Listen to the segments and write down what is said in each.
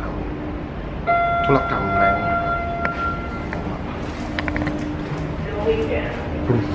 ทำธุรกรรมแบงค์นะครับ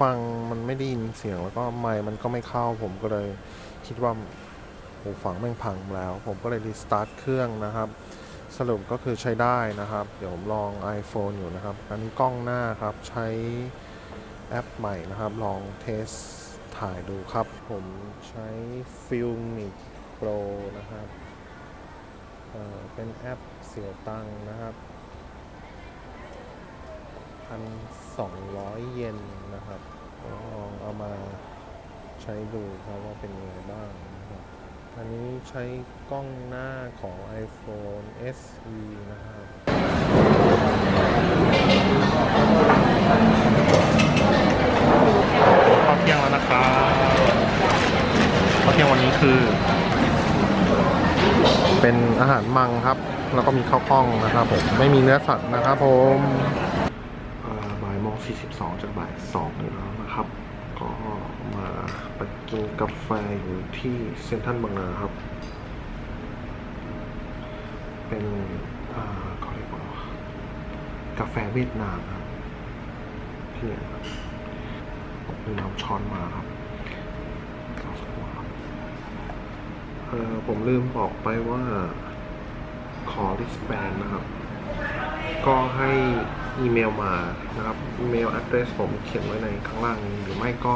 ฟังมันไม่ได้ยินเสียงแล้วก็ไมค์มันก็ไม่เข้า ผมก็เลยคิดว่าหูฟังแม่งพังแล้ว ผมก็เลยรีสตาร์ทเครื่องนะครับ สรุปก็คือใช้ได้นะครับ เดี๋ยวผมลอง iPhone อยู่นะครับ อันนี้กล้องหน้าครับใช้แอปใหม่นะครับ ลองเทสถ่ายดูครับ ผมใช้ Filmic Pro นะครับเเป็นแอปเสียตังนะครับ พันสองร้อยเยนนะครับก็ลองเอามาใช้ดูครับว่าเป็นยังไงบ้างนะครับอันนี้ใช้กล้องหน้าของ iPhone SE นะครับข้าวเที่ยงแล้วนะครับข้าวเที่ยงวันนี้คือ เป็นอาหารมังครับ แล้วก็มีข้าวกล้องนะครับผม ไม่มีเนื้อสัตว์นะครับผม 42จากบ่าย2แล้วนะครับ ก็มาไปกินกาแฟอยู่ที่เซ็นทันบางนาครับ เป็นเขาเรียกว่ากาแฟเวียดนามครับที่นี่ครับน้ำช้อนมาครับผมลืมบอกไปว่าขอริสแบนนะครับ ก็ให้ อีเมลมานะครับอีเมลอัดเดสผมเขียนไว้ในข้างล่างนี้หรือไม่ก็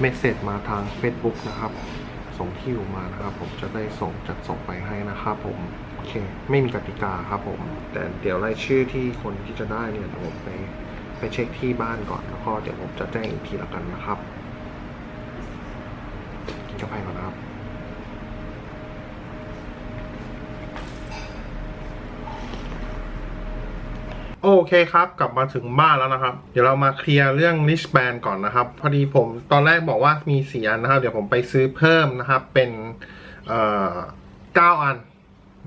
เมสเซจมาทาง Facebook นะครับ ส่งที่อยู่มานะครับ ผมจะได้ส่งจัดส่งไปให้นะครับผมโอเคไม่มีกติกาครับผม แต่เดี๋ยวรายชื่อที่คนที่จะได้เนี่ยผมไปไปเช็คที่บ้านก่อนแล้วก็เดี๋ยวผมจะแจ้งอีกทีละกันนะครับ กินกาแฟก่อนนะครับ โอ เคครับ กลับมาถึงบ้านแล้วนะครับ เดี๋ยวเรามาเคลียร์เรื่อง list band ก่อนนะครับ พอดีผมตอนแรกบอกว่ามีสี่อันนะครับ เดี๋ยวผมไปซื้อเพิ่มนะครับ เป็นเอ่อเก้าอัน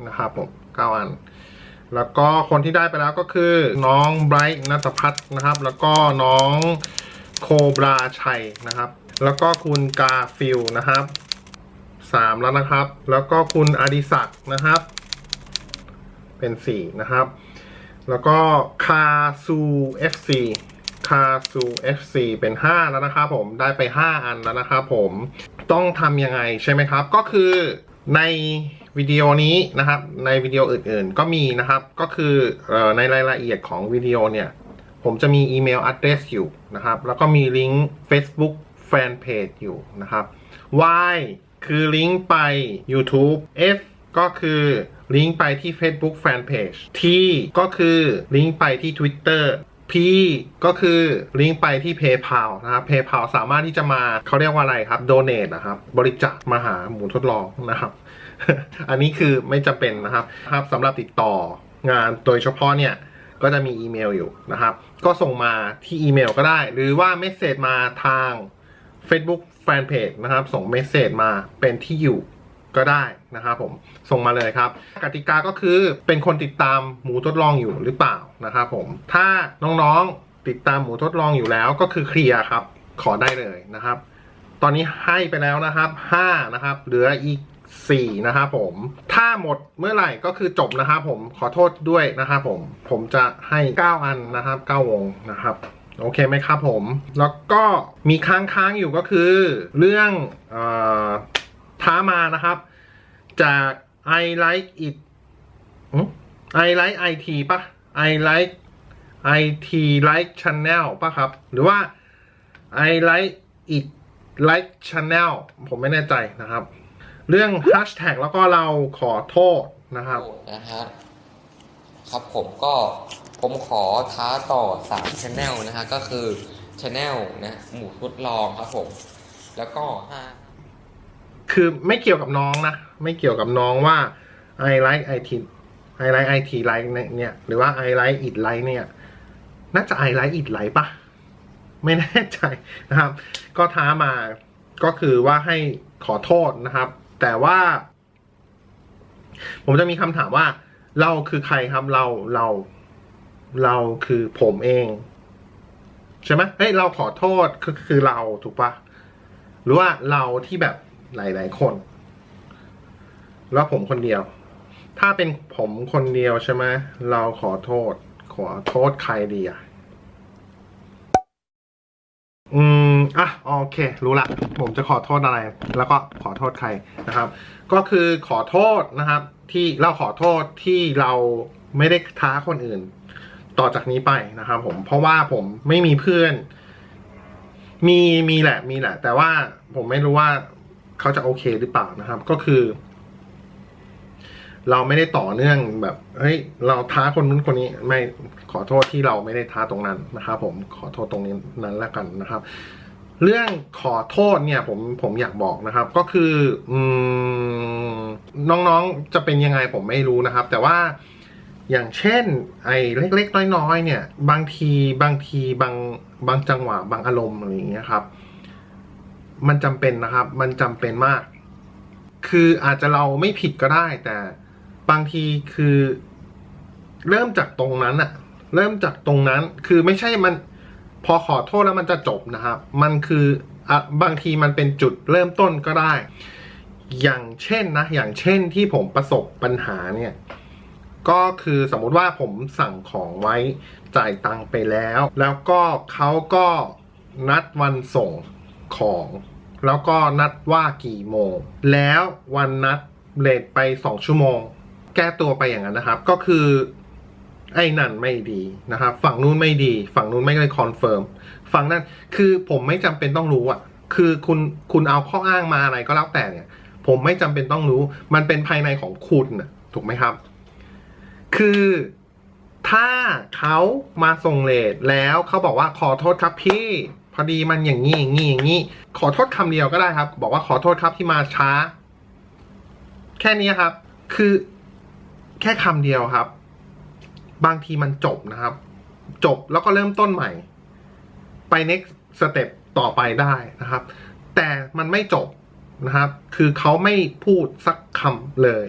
นะครับผมเก้าอัน แล้วก็คนที่ได้ไปแล้วก็คือน้องไบรท์นัทพัฒนะครับ แล้วก็น้องโคบราชัยนะครับ แล้วก็คุณกาฟิลนะครับสามแล้วนะครับ แล้วก็คุณอดิศักนะครับ เป็นสี่นะครับ แล้วก็คาซู FC คาซู FC เป็น 5 แล้วนะครับผมได้ไป 5 อันแล้วนะครับผมต้องทำยังไงใช่ไหมครับ ก็คือในวิดีโอนี้นะครับ ในวิดีโออื่นๆ ก็มีนะครับ ก็คือออในรายละเอียดของวิดีโอเนี่ย ผมจะมีอีเมล address อยู่นะครับ แล้วก็มีลิงก์ Facebook Fanpage อยู่นะครับ Y คือลิงก์ไป YouTube F ก็คือ ลิงก์ไปที่ Facebook Fanpage T ก็คือลิงก์ไปที่ Twitter P ก็คือลิงก์ไปที่ PayPal นะครับ PayPal สามารถที่จะมาเขาเรียกว่าอะไรครับ Donate นะครับ บริจาคมาหาหมูทดลองนะครับ อันนี้คือไม่จำเป็นนะครับครับสำหรับติดต่องานโดยเฉพาะเนี่ย ก็จะมีอีเมลอยู่นะครับ ก็ส่งมาที่อีเมลก็ได้ หรือว่าเมสเซจมาทาง Facebook Fanpage นะครับ ส่งเมสเซจมาเป็นที่อยู่ ก็ได้นะครับผมส่งมาเลยครับ กติกาก็คือเป็นคนติดตามหมูทดลองอยู่หรือเปล่านะครับผมถ้าน้องๆติดตามหมูทดลองอยู่แล้วก็คือเคลียร์ครับ ขอได้เลยนะครับ ตอนนี้ให้ไปแล้วนะครับ5นะครับเหลืออีก4นะครับผม ถ้าหมดเมื่อไหร่ก็คือจบนะครับผม ขอโทษด้วยนะครับผม ผมจะให้ 9 อันนะครับ9วงนะครับ โอเคไหมครับผม แล้วก็มีค้างค้างๆอยู่ก็คือ เรื่องออท้ามานะครับ จาก I like it I like IT ปะ I like IT like channel ปะครับ หรือว่า I like it like channel ผมไม่แน่ใจนะครับ เรื่อง hashtag แล้วก็เราขอโทษนะครับนะฮะครับผมก็ผมขอท้าต่อสามชแนลนะฮะก็คือชแนลนะหมูทดลองครับผม แล้วก็ห้า คือไม่เกี่ยวกับน้องนะ ไม่เกี่ยวกับน้องว่า I like IT I like IT like เนี่ย หรือว่า I like it like เนี่ย น่าจะ I like it like ปะไม่แน่ใจนะครับ ก็ท้ามาก็คือว่าให้ขอโทษนะครับ แต่ว่า ผมจะมีคำถามว่า เราคือใครครับเราเรา เราคือผมเอง ใช่ไหมเฮ้ยเราขอโทษคือคือเราถูกปะหรือว่าเราที่แบบ หลาย ๆ คน แล้วผมคนเดียว ถ้าเป็นผมคนเดียวใช่ไหมเราขอโทษ ขอโทษใครดีอะอืมอะโอเค รู้ละผมจะขอโทษอะไร แล้วก็ขอโทษใครนะครับ ก็คือขอโทษนะครับ ที่เราขอโทษที่เราไม่ได้ท้าคนอื่น ต่อจากนี้ไปนะครับผมเพราะว่าผมไม่มีเพื่อน มีมีแหละมีแหละ แต่ว่าผมไม่รู้ว่า เขาจะโอเคหรือเปล่านะครับ ก็คือ เราไม่ได้ต่อเนื่องแบบเฮ้ยเราท้าคนนู้นคนนี้ไม่ขอโทษที่เราไม่ได้ท้าตรงนั้นนะครับผมขอโทษตรงนี้นั้นแล้วกันนะครับ เรื่องขอโทษเนี่ย ผมผมอยากบอกนะครับ ก็คืออืมน้องๆจะเป็นยังไงผมไม่รู้นะครับ แต่ว่าอย่างเช่น ไอ้เล็ก ๆ น้อยๆเนี่ย บางทีบางทีบางบางจังหวะบางอารมณ์อะไรอย่างเงี้ยครับ มันจำเป็นนะครับ มันจำเป็นมาก คืออาจจะเราไม่ผิดก็ได้ แต่บางทีคือ เริ่มจากตรงนั้นอะเริ่มจากตรงนั้น คือไม่ใช่มัน พอขอโทษแล้วมันจะจบนะครับ มันคืออะบางทีมันเป็นจุดเริ่มต้นก็ได้ อย่างเช่นนะ อย่างเช่นที่ผมประสบปัญหาเนี่ย ก็คือสมมุติว่าผมสั่งของไว้จ่ายตังค์ไปแล้ว แล้วก็เขาก็นัดวันส่ง ของ แล้วก็นัดว่ากี่โมง แล้ววันนัดเลทไปสองชั่วโมง แก้ตัวไปอย่างนั้นนะครับ ก็คือไอ้นั่นไม่ดีนะครับ ฝั่งนู้นไม่ดี ฝั่งนู้นไม่ได้คอนเฟิร์มฝั่งนั้นคือผมไม่จำเป็นต้องรู้อะ คือคุณคุณเอาข้ออ้างมาอะไรก็แล้วแต่เนี่ย ผมไม่จำเป็นต้องรู้ มันเป็นภายในของคุณนะถูกไหมครับ คือถ้าเขามาส่งเลทแล้วเขาบอกว่าขอโทษครับพี่ พอดีมันอย่างนี้อย่างนี้อย่างนี้ ขอโทษคำเดียวก็ได้ครับ บอกว่าขอโทษครับที่มาช้า แค่นี้ครับ คือแค่คำเดียวครับ บางทีมันจบนะครับ จบแล้วก็เริ่มต้นใหม่ ไป next step ต่อไปได้นะครับ แต่มันไม่จบนะครับ คือเขาไม่พูดสักคำเลย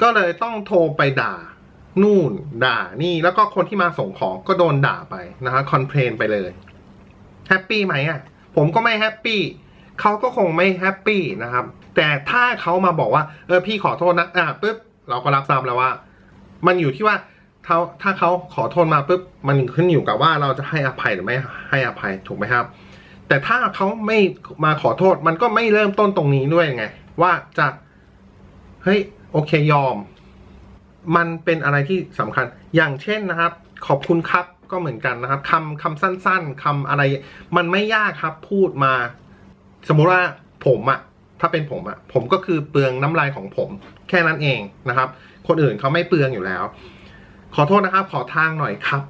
ก็เลยต้องโทรไปด่า นู่น ด่านี่ แล้วก็คนที่มาส่งของก็โดนด่าไปนะครับคอนเพลนไปเลย แฮปปี้ไหมอะผมก็ไม่แฮปปี้เขาก็คงไม่แฮปปี้นะครับ แต่ถ้าเขามาบอกว่า เออพี่ขอโทษนะอะปุ๊บเราก็รับทราบแล้วว่า มันอยู่ที่ว่าเขาถ้าเขาขอโทษมาปุ๊บมันขึ้นอยู่กับว่าเราจะให้อภัยหรือไม่ให้อภัยถูกไหมครับ แต่ถ้าเขาไม่มาขอโทษมันก็ไม่เริ่มต้นตรงนี้ด้วยไง ว่าจะเฮ้ยโอเคยอม มันเป็นอะไรที่สำคัญอย่างเช่นนะครับ ขอบคุณครับ ก็เหมือนกันนะครับคำคำสั้น ๆคำอะไร มันไม่ยากครับพูดมา สมมุติว่าผมอะถ้าเป็นผมอะผมก็คือเปลืองน้ำลายของผม แค่นั้นเองนะครับ คนอื่นเขาไม่เปลืองอยู่แล้ว ขอโทษนะครับ ขอทางหน่อยครับ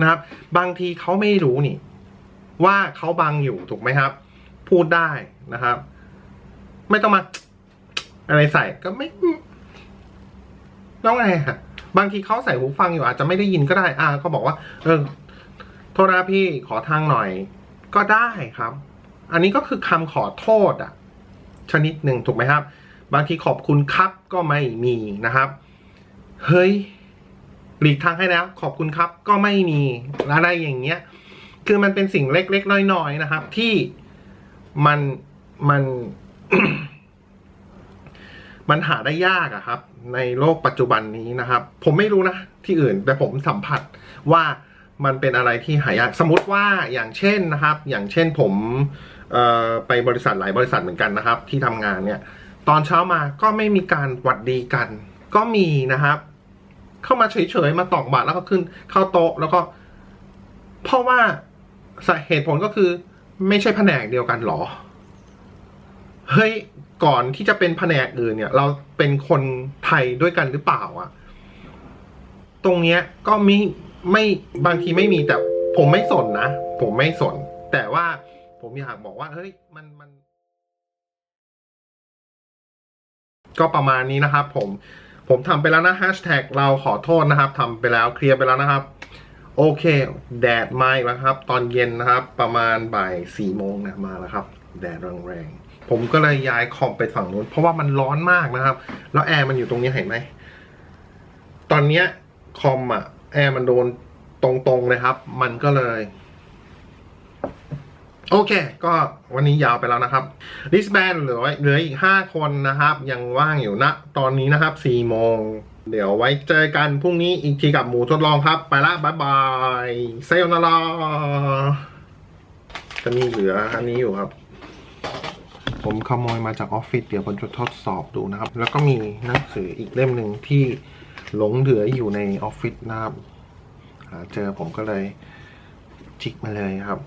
นะครับ บางทีเขาไม่รู้นี่ ว่าเขาบังอยู่ถูกไหมครับ พูดได้นะครับ ไม่ต้องมา อะไรใส่ก็ไม่ต้องไงฮะ บางทีเขาใส่หูฟังอยู่อาจจะไม่ได้ยินก็ได้อ่าก็บอกว่า เออโทษนะพี่ขอทางหน่อย ก็ได้ครับ อันนี้ก็คือคำขอโทษอะ ชนิดหนึ่งถูกไหมครับ บางทีขอบคุณครับก็ไม่มีนะครับ เฮ้ยหลีกทางให้แล้ว ขอบคุณครับก็ไม่มีอะไรอย่างเงี้ย คือมันเป็นสิ่งเล็กๆน้อยๆนะครับ ที่มันมัน มันหาได้ยากอะครับ ในโลกปัจจุบันนี้นะครับ ผมไม่รู้นะที่อื่นแต่ผมสัมผัสว่ามันเป็นอะไรที่หายากสมมติว่าอย่างเช่นนะครับ อย่างเช่นผมไปบริษัทหลายบริษัทเหมือนกันนะครับ ที่ทำงานเนี่ยตอนเช้ามาก็ไม่มีการหวัดดีกัน ก็มีนะครับ เข้ามาเฉยๆมาตอกบัตรแล้วก็ขึ้นเข้าโต๊ะแล้วก็ เพราะว่าสาเหตุผลก็คือ ไม่ใช่แผนกเดียวกันหรอเฮ้ยก่อนที่จะเป็นแผนกอื่นเนี่ย เรา เป็นคนไทยด้วยกันหรือเปล่าอะตรงเนี้ยก็ไม่ไม่บางทีไม่มีแต่ผมไม่สนนะ ผมไม่สน แต่ว่าผมอยากบอกว่า เฮ้ยมันมัน ก็ประมาณนี้นะครับ ผม ผมทำไปแล้วนะแฮชแท็กเราขอโทษนะครับทำไปแล้วเคลียร์ไปแล้วนะครับ โอเค แดดมาอีกแล้วครับ ตอนเย็นนะครับ ประมาณบ่ายสี่โมงนะมาแล้วครับ แดดแรงๆผมก็เลยย้ายคอมไปฝั่งนู้น เพราะว่ามันร้อนมากนะครับ แล้วแอร์มันอยู่ตรงนี้เห็นไหม ตอนเนี้ยคอมอะ แอร์มันโดนตรงๆเลยครับ มันก็เลย โอเค ก็วันนี้ยาวไปแล้วนะครับลิสแบนเหลือเหลืออีกห้าคนนะครับ ยังว่างอยู่ณตอนนี้นะครับสี่โมง เดี๋ยวไว้เจอกันพรุ่งนี้อีกทีกับหมูทดลองครับ ไปละบายบายเซลนาลาจะมีเหลืออันนี้อยู่ครับ ผมขโมยมาจากออฟฟิศเดี๋ยวผมจะทดสอบดูนะครับ แล้วก็มีหนังสืออีกเล่มหนึ่งที่หลงเหลืออยู่ในออฟฟิศนะครับหาเจอผมก็เลยจิกมาเลยครับ